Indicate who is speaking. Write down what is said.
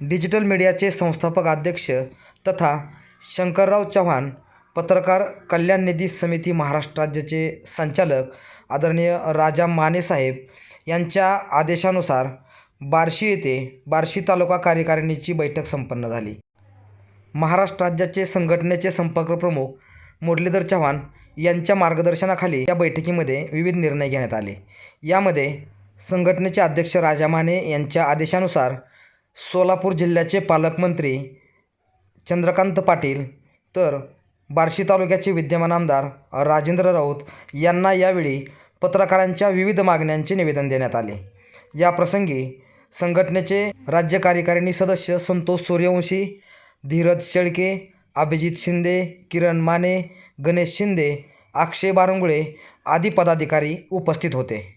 Speaker 1: Digital मीडियाचे संस्थापक अध्यक्ष तथा शंकरराव चव्हाण पत्रकार कल्याण निधी समिती महाराष्ट्र राज्याचे संचालक आदरणीय राजा मानेसाहेब यांच्या आदेशानुसार बार्शी येथे बार्शी तालुका कार्यकारिणीची बैठक संपन्न झाली. महाराष्ट्र राज्याचे संघटनेचे संपर्क प्रमुख मुरलीधर चव्हाण यांच्या मार्गदर्शनाखाली या बैठकीमध्ये विविध निर्णय घेण्यात आले. यामध्ये संघटनेचे अध्यक्ष राजा माने यांच्या आदेशानुसार सोलापूर जिल्ह्याचे पालकमंत्री चंद्रकांत पाटील तर बार्शी तालुक्याचे विद्यमान आमदार राजेंद्र राऊत यांना यावेळी पत्रकारांच्या विविध मागण्यांचे निवेदन देण्यात आले. या प्रसंगी संघटनेचे राज्य कार्यकारिणी सदस्य संतोष सूर्यवंशी धीरज शेळके अभिजित शिंदे किरण माने गणेश शिंदे अक्षय बारंगुळे आदी पदाधिकारी उपस्थित होते.